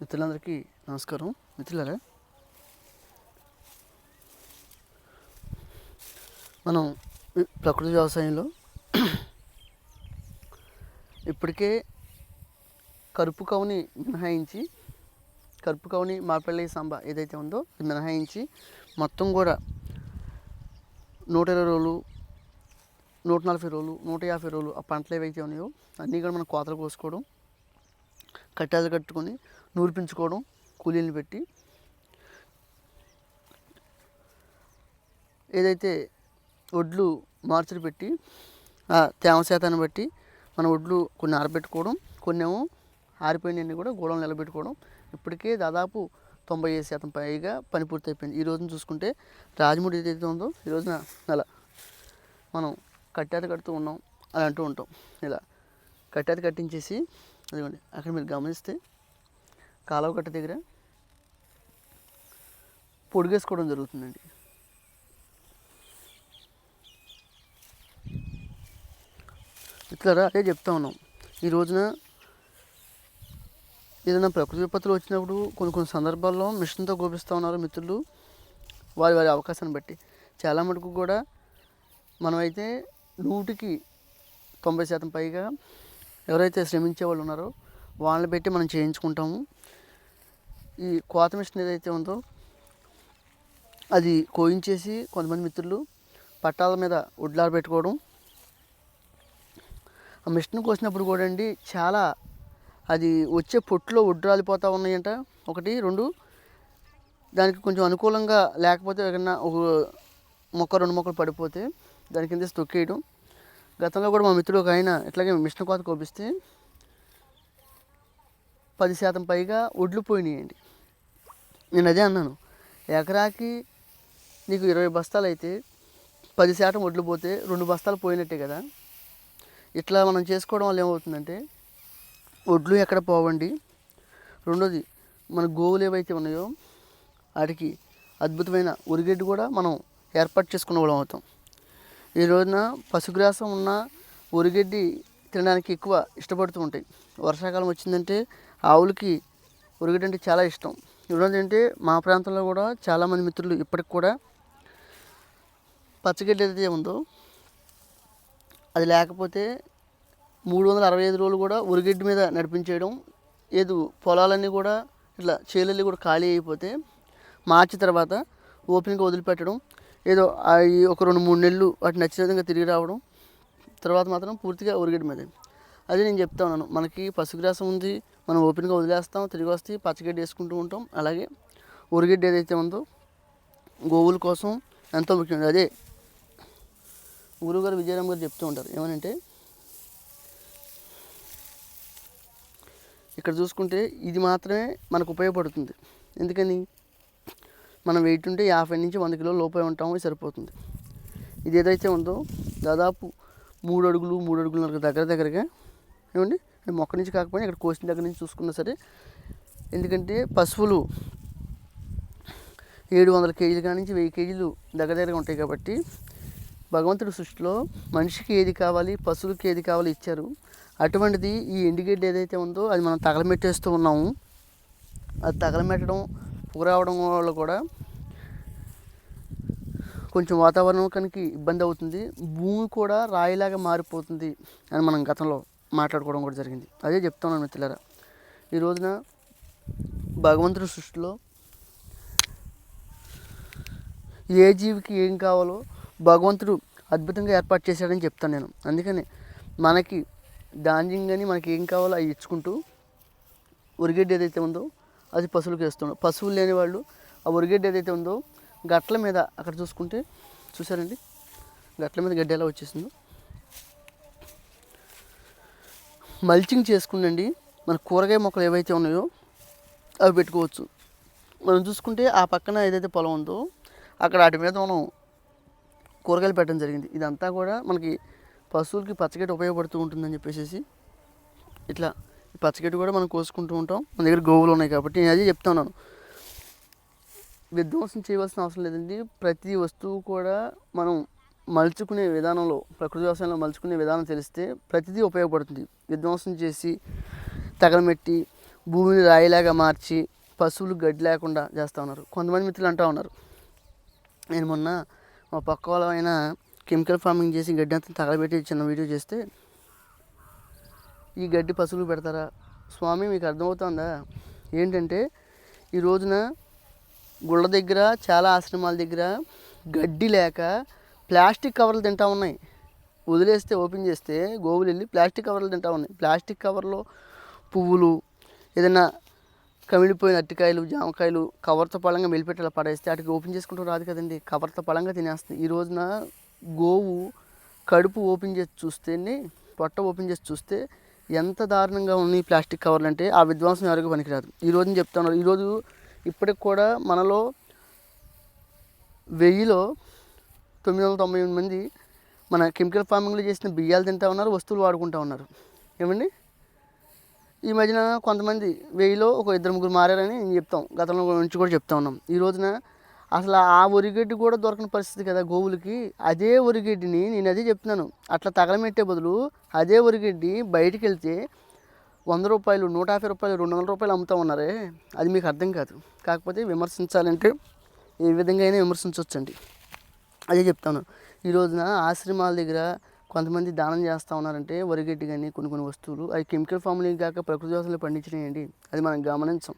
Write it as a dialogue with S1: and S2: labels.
S1: మిత్రులందరికీ నమస్కారం. మిత్రులరా మనం ప్రకృతి వ్యవసాయంలో ఇప్పటికే కరుపు కవుని మినహాయించి కరుపు కవుని మాపల్లి సాంబ ఏదైతే ఉందో అది మినహాయించి మొత్తం కూడా నూట ఇరవై రోజులు నూట నలభై రోజులు నూట యాభై రోజులు ఆ పంటలు ఏవైతే ఉన్నాయో అన్నీ కూడా మనం కోతలు కోసుకోవడం కట్టాలు కట్టుకొని నూర్పించుకోవడం కూలీలు పెట్టి. ఏదైతే ఒడ్లు మార్చులు పెట్టి ఆ తేమ శాతాన్ని బట్టి మన ఒడ్లు కొన్ని ఆరబెట్టుకోవడం కొన్ని ఏమో ఆరిపోయినవి కూడా గోడలు నిలబెట్టుకోవడం. ఇప్పటికే దాదాపు తొంభై ఐదు శాతం పైగా పని పూర్తి అయిపోయింది ఈ రోజున చూసుకుంటే రాజముడి ఏదైతే ఉందో ఈ రోజున అలా మనం కట్టాత కడుతూ ఉన్నాం అని అంటూ ఉంటాం. ఇలా కట్టాత కట్టించేసి అదిగోండి అక్కడ మీరు గమనిస్తే కాలువ కట్ట దగ్గర పొడిగేసుకోవడం జరుగుతుందండి. ఇట్లా అదే చెప్తా ఉన్నాం. ఈ రోజున ఏదైనా ప్రకృతి విపత్తులు వచ్చినప్పుడు కొన్ని కొన్ని సందర్భాల్లో మిషన్తో గోపిస్తూ ఉన్నారు మిత్రులు. వారి వారి అవకాశాన్ని బట్టి. చాలా మటుకు కూడా మనమైతే నూటికి తొంభై శాతం పైగా ఎవరైతే శ్రమించే వాళ్ళు ఉన్నారో వాళ్ళని పెట్టి మనం చేయించుకుంటాము. ఈ కోత మిషన్ ఏదైతే ఉందో అది కోయించేసి కొంతమంది మిత్రులు పట్టాల మీద ఉడ్లారు పెట్టుకోవడం. ఆ మిషన్ కోసినప్పుడు కూడా అండి చాలా అది వచ్చే పొట్టులో ఉడ్రాలిపోతూ రాలిపోతూ ఉన్నాయంట. ఒకటి రెండు దానికి కొంచెం అనుకూలంగా లేకపోతే ఏదైనా ఒక మొక్క రెండు మొక్కలు పడిపోతే దాని కింద తొక్కేయడం గతంలో కూడా మా మిత్రుడు ఒక ఆయన ఇట్లాగే మిషన్ కోత కోపిస్తే పది శాతం పైగా ఒడ్లు పోయినాయండి. నేను అదే అన్నాను ఎకరాకి నీకు ఇరవై బస్తాలు అయితే పది శాతం ఒడ్లు పోతే రెండు బస్తాలు పోయినట్టే కదా. ఇట్లా మనం చేసుకోవడం వల్ల ఏమవుతుందంటే ఒడ్లు ఎక్కడ పోవండి. రెండోది మన గోవులు ఏవైతే ఉన్నాయో వాటికి అద్భుతమైన ఉరిగడ్డి కూడా మనం ఏర్పాటు చేసుకున్న వాళ్ళం అవుతాం. ఈ రోజున పశుగ్రాసం ఉన్న ఉరిగడ్డి తినడానికి ఎక్కువ ఇష్టపడుతూ ఉంటాయి. వర్షాకాలం వచ్చిందంటే ఆవులకి ఉరిగడ్డి అంటే చాలా ఇష్టం. ఈరోజు ఏంటంటే మా ప్రాంతంలో కూడా చాలామంది మిత్రులు ఇప్పటికి కూడా పచ్చగడ్డి ఏదైతే ఉందో అది లేకపోతే మూడు వందల అరవై ఐదు రోజులు కూడా ఉరిగడ్డి మీద నడిపించేయడం ఏదో పొలాలన్నీ కూడా ఇట్లా చేలన్నీ కూడా ఖాళీ అయిపోతే మార్చి తర్వాత ఓపెన్గా వదిలిపెట్టడం ఏదో అవి ఒక రెండు మూడు నెలలు వాటి నచ్చిన విధంగా తిరిగి రావడం తర్వాత మాత్రం పూర్తిగా ఉరిగడం మీద అదే నేను చెప్తా ఉన్నాను. మనకి పశుగ్రాసం ఉంది మనం ఓపెన్గా వదిలేస్తాం తిరిగి వస్తే పచ్చగడ్డి వేసుకుంటూ ఉంటాం. అలాగే ఉరిగడ్డి ఏదైతే ఉందో గోవుల కోసం ఎంతో ముఖ్యమైనది. అదే గురువుగారు విజయరామ్ గారు చెప్తూ ఉంటారు. ఏమనంటే ఇక్కడ చూసుకుంటే ఇది మాత్రమే మనకు ఉపయోగపడుతుంది. ఎందుకని? మనం వెయిట్ ఉంటే యాభై నుంచి వంద కిలోల లోపే ఉంటాము సరిపోతుంది. ఇది ఏదైతే ఉందో దాదాపు మూడు అడుగులు మూడు అడుగుల దగ్గర దగ్గరగా ఏమండి? మొక్క నుంచి కాకపోయినా ఇక్కడ కోసిన దగ్గర నుంచి చూసుకున్నా సరే ఎందుకంటే పశువులు ఏడు వందల కేజీల కాడి నుంచి వెయ్యి కేజీలు దగ్గర దగ్గరగా ఉంటాయి కాబట్టి భగవంతుడి సృష్టిలో మనిషికి ఏది కావాలి పశువులకి ఏది కావాలి ఇచ్చారు. అటువంటిది ఈ ఎండుగడ్డ ఏదైతే ఉందో అది మనం తగలమెట్టేస్తూ ఉన్నాము. అది తగలమెట్టడం పురావడం వల్ల కూడా కొంచెం వాతావరణానికి ఇబ్బంది అవుతుంది. భూమి కూడా రాయిలాగా మారిపోతుంది అని మనం గతంలో మాట్లాడుకోవడం కూడా జరిగింది. అదే చెప్తున్నాను మిత్రులారా. ఈ రోజున భగవంతుడి సృష్టిలో ఏ జీవికి ఏం కావాలో భగవంతుడు అద్భుతంగా ఏర్పాటు చేశాడని చెప్తాను నేను. అందుకని మనకి ధాన్యం కానీ మనకి ఏం కావాలో అవి ఇచ్చుకుంటూ ఉరిగడ్డి ఏదైతే ఉందో అది పశువులకు వేస్తున్నాం పశువులు లేని వాళ్ళు ఆ ఉరిగడ్డ ఏదైతే ఉందో గట్ల మీద అక్కడ చూసుకుంటే చూసారండి? గట్ల మీద గడ్డి ఎలా వచ్చేసిందో. మల్చింగ్ చేసుకుండండి మన కూరగాయ మొక్కలు ఏవైతే ఉన్నాయో అవి పెట్టుకోవచ్చు. మనం చూసుకుంటే ఆ పక్కన ఏదైతే పొలం ఉందో అక్కడ వాటి మీద మనం కూరగాయలు పెట్టడం జరిగింది. ఇదంతా కూడా మనకి పశువులకి పచ్చగడ్డి ఉపయోగపడుతూ ఉంటుందని చెప్పేసి ఇట్లా పచ్చగడ్డి కూడా మనం కోసుకుంటూ ఉంటాం. మన దగ్గర గోవులు ఉన్నాయి కాబట్టి నేను అదే చెప్తున్నాను విధ్వంసం చేయవలసిన అవసరం లేదండి. ప్రతి వస్తువు కూడా మనం మలుచుకునే విధానంలో ప్రకృతి వ్యవసాయంలో మలుచుకునే విధానం తెలిస్తే ప్రతిదీ ఉపయోగపడుతుంది. విధ్వంసం చేసి తగలమెట్టి భూమిని రాయిలాగా మార్చి పశువులు గడ్డి లేకుండా చేస్తూ ఉన్నారు. కొంతమంది మిత్రులు అంటూ ఉన్నారు. నేను మొన్న మా పక్క వాళ్ళ కెమికల్ ఫార్మింగ్ చేసి గడ్డి అంతా తగలబెట్టి చిన్న వీడియో చేస్తే ఈ గడ్డి పశువులు పెడతారా? స్వామి మీకు అర్థమవుతుందా? ఏంటంటే ఈ రోజున గుళ్ళ దగ్గర చాలా ఆశ్రమాల దగ్గర గడ్డి లేక ప్లాస్టిక్ కవర్లు తింటా ఉన్నాయి. వదిలేస్తే ఓపెన్ చేస్తే గోవులు వెళ్ళి ప్లాస్టిక్ కవర్లు తింటా ఉన్నాయి. ప్లాస్టిక్ కవర్లో పువ్వులు ఏదైనా కమిలిపోయిన అరటికాయలు జామకాయలు కవర్తో పళంగా మెలిపెట్టి పడేస్తే వాటికి ఓపెన్ చేసుకుంటూ రాదు కదండి. కవర్తో పళంగా తినేస్తుంది ఈ రోజున గోవు కడుపు ఓపెన్ చేసి చూస్తేనే పొట్ట ఓపెన్ చేసి చూస్తే ఎంత దారుణంగా ఉన్నాయి ప్లాస్టిక్ కవర్లు అంటే ఆ విధ్వంసం ఎవరికి పనికిరాదు. ఈ రోజు చెప్తాను ఈరోజు ఇప్పటికి కూడా మనలో వెయ్యిలో తొమ్మిది వందల తొంభై ఎనిమిది మంది మన కెమికల్ ఫార్మింగ్లో చేసిన బియ్యాలు తింటా ఉన్నారు వస్తువులు వాడుకుంటా ఉన్నారు. ఏమండి? ఈ మధ్యన కొంతమంది వెయ్యిలో ఒక ఇద్దరు ముగ్గురు మారారని నేను చెప్తాం. గతంలో నుంచి కూడా చెప్తా ఉన్నాం. ఈ రోజున అసలు ఆ ఒరిగడ్డి కూడా దొరకని పరిస్థితి కదా గోవులకి. అదే ఒరిగడ్డిని నేను అదే చెప్తున్నాను. అట్లా తగలమెట్టే బదులు అదే ఒరిగడ్డి బయటికి వెళ్తే వంద రూపాయలు నూట యాభై రూపాయలు రెండు వందల రూపాయలు అమ్ముతా ఉన్నారే? అది మీకు అర్థం కాదు. కాకపోతే విమర్శించాలంటే ఏ విధంగా అయినా విమర్శించవచ్చండి అదే చెప్తాను. ఈ రోజున ఆశ్రమాల దగ్గర కొంతమంది దానం చేస్తూ ఉన్నారంటే వరిగడ్డి కానీ కొన్ని కొన్ని వస్తువులు అవి కెమికల్ ఫార్ములింగ్ కాక ప్రకృతి వ్యవసాయంలో పండించినాయండి. అది మనం గమనించాం.